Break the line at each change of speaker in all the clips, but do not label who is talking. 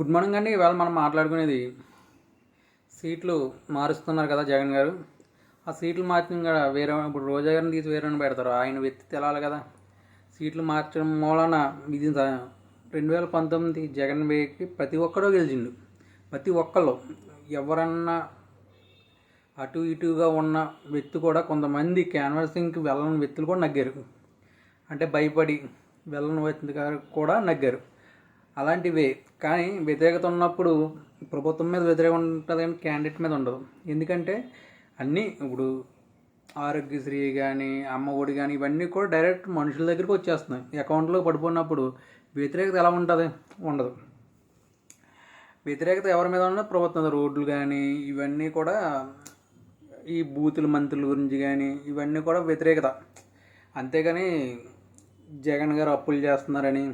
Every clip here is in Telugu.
గుడ్ మార్నింగ్ అండి. ఇవాళ మనం మాట్లాడుకునేది సీట్లు మారుస్తున్నారు కదా జగన్ గారు. ఆ సీట్లు మార్చిన కూడా వేరే ఇప్పుడు రోజా గారిని తీసి వేరే పెడతారు. ఆయన వ్యక్తి తెలాలి కదా. సీట్లు మార్చడం మూలన ఇది రెండు వేల పంతొమ్మిది జగన్ వేకి ప్రతి ఒక్కడూ గెలిచిండు. ప్రతి ఒక్కళ్ళు. ఎవరన్నా అటు ఇటుగా ఉన్న వ్యక్తి కూడా కొంతమంది క్యాన్వాసింగ్కి వెళ్ళని వ్యక్తులు కూడా నగ్గారు. అంటే భయపడి వెళ్ళని వ్యక్తి గారు కూడా నగ్గారు. అలాంటివే. కానీ వ్యతిరేకత ఉన్నప్పుడు ప్రభుత్వం మీద వ్యతిరేకత ఉంటుంది కానీ క్యాండిడేట్ మీద ఉండదు ఎందుకంటే అన్నీ ఇప్పుడు ఆరోగ్యశ్రీ కానీ అమ్మ ఒడి కానీ ఇవన్నీ కూడా డైరెక్ట్ మనుషుల దగ్గరికి వచ్చేస్తున్నాయి. అకౌంట్లో పడిపోయినప్పుడు వ్యతిరేకత ఎలా ఉంటుంది? ఉండదు. వ్యతిరేకత ఎవరి మీద ఉన్నా ప్రభుత్వం రోడ్లు కానీ ఇవన్నీ కూడా ఈ బూతుల మంత్రుల గురించి కానీ ఇవన్నీ కూడా వ్యతిరేకత. అంతేగాని జగన్ గారు అప్పులు చేస్తున్నారని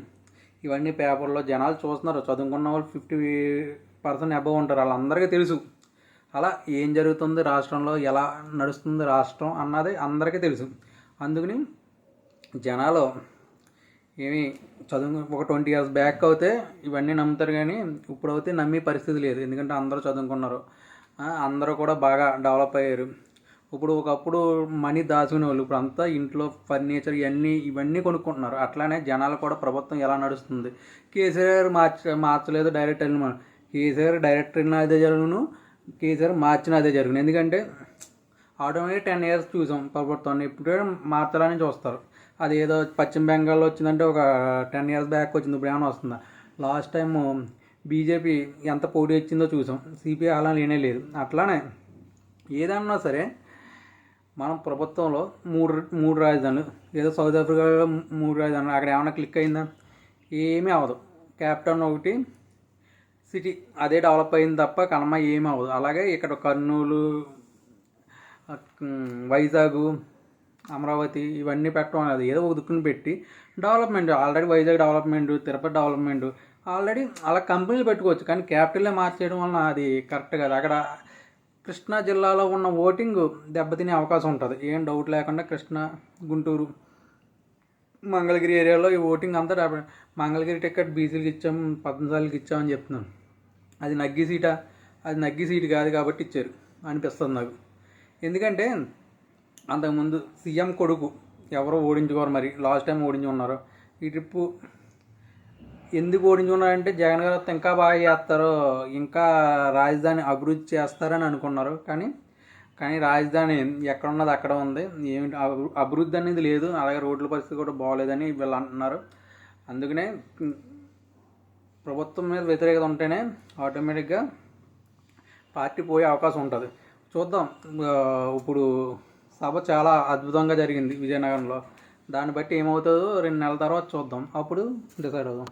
ఇవన్నీ పేపర్లో జనాలు చూస్తున్నారు. చదువుకున్న వాళ్ళు ఫిఫ్టీ పర్సెంట్ అబవ్ ఉంటారు. వాళ్ళందరికీ తెలుసు. అలా ఏం జరుగుతుంది రాష్ట్రంలో? ఎలా నడుస్తుంది రాష్ట్రం అన్నది అందరికీ తెలుసు. అందుకని జనాలు ఏమి చదువు ఒక ట్వంటీ ఇయర్స్ బ్యాక్ అయితే ఇవన్నీ నమ్ముతారు కానీ ఇప్పుడు అయితే నమ్మే పరిస్థితి లేదు. ఎందుకంటే అందరూ చదువుకున్నారు. అందరూ కూడా బాగా డెవలప్ అయ్యారు. ఇప్పుడు ఒకప్పుడు మనీ దాచుకునే వాళ్ళు ఇప్పుడు అంతా ఇంట్లో ఫర్నిచర్ ఇవన్నీ ఇవన్నీ కొనుక్కుంటున్నారు. అట్లానే జనాలు కూడా ప్రభుత్వం ఎలా నడుస్తుంది? కేసీఆర్ మార్చ మార్చలేదు డైరెక్ట్ వెళ్ళిన కేసీఆర్ డైరెక్ట్ వెళ్ళిన అదే జరుగును కేసీఆర్ మార్చిన అదే జరుగును. ఎందుకంటే ఆటోమేటిక్ టెన్ ఇయర్స్ చూసాం ప్రభుత్వాన్ని. ఇప్పుడు మార్చాలని చూస్తారు. అది ఏదో పశ్చిమ బెంగాల్లో వచ్చిందంటే ఒక టెన్ ఇయర్స్ బ్యాక్ వచ్చింది. ఇప్పుడు ఏమైనా వస్తుందా? లాస్ట్ టైం బీజేపీ ఎంత పోటీ వచ్చిందో చూసాం. సిపిఐ అలా లేనే లేదు. అట్లానే ఏదన్నా సరే మనం ప్రభుత్వంలో మూడు మూడు రాజధానులు ఏదో సౌత్ ఆఫ్రికాలో మూడు రాజధానులు అక్కడ ఏమైనా క్లిక్ అయిందా? ఏమీ అవ్వదు. క్యాప్టౌన్ ఒకటి సిటీ అదే డెవలప్ అయింది తప్ప కనమ ఏమీ అవ్వదు. అలాగే ఇక్కడ కర్నూలు వైజాగ్ అమరావతి ఇవన్నీ పెట్టడం అనేది ఏదో ఒక దుక్కుని పెట్టి development already Vizag development Tirupati development already అలా కంపెనీలు పెట్టుకోవచ్చు. కానీ క్యాపిటల్లే మార్చేయడం వలన అది కరెక్ట్ కాదు. అక్కడ కృష్ణా జిల్లాలో ఉన్న ఓటింగ్ దెబ్బతినే అవకాశం ఉంటుంది. ఏం డౌట్ లేకుండా కృష్ణా గుంటూరు మంగళగిరి ఏరియాలో ఈ ఓటింగ్ అంతా మంగళగిరి టికెట్ బీసీలకి ఇచ్చాం పద్మశాలకి ఇచ్చామని చెప్తున్నాను అది నగ్గి సీటా? అది నగ్గి సీటు కాదు కాబట్టి ఇచ్చారు. అనిపిస్తుంది నాకు. ఎందుకంటే అంతకుముందు సీఎం కొడుకు ఎవరో ఓడించుకోరు మరి. లాస్ట్ టైం ఓడించుకున్నారు ఈ ట్రిప్పు ఎందుకు ఓడించుకున్నారంటే జగన్ గారు వస్తే ఇంకా బాగా చేస్తారు ఇంకా రాజధాని అభివృద్ధి చేస్తారని అనుకున్నారు. కానీ కానీ రాజధాని ఎక్కడ ఉన్నది అక్కడ ఉంది. ఏమిటి అభివృద్ధి అనేది లేదు. అలాగే రోడ్ల పరిస్థితి కూడా బాగోలేదని వీళ్ళు అంటున్నారు. అందుకనే ప్రభుత్వం మీద వ్యతిరేకత ఉంటేనే ఆటోమేటిక్గా పార్టీ పోయే అవకాశం ఉంటుంది. చూద్దాం. ఇప్పుడు సభ చాలా అద్భుతంగా జరిగింది విజయనగరంలో. దాన్ని బట్టి ఏమవుతుందో రెండు నెలల తర్వాత చూద్దాం. అప్పుడు డిసైడ్ అవుదాం.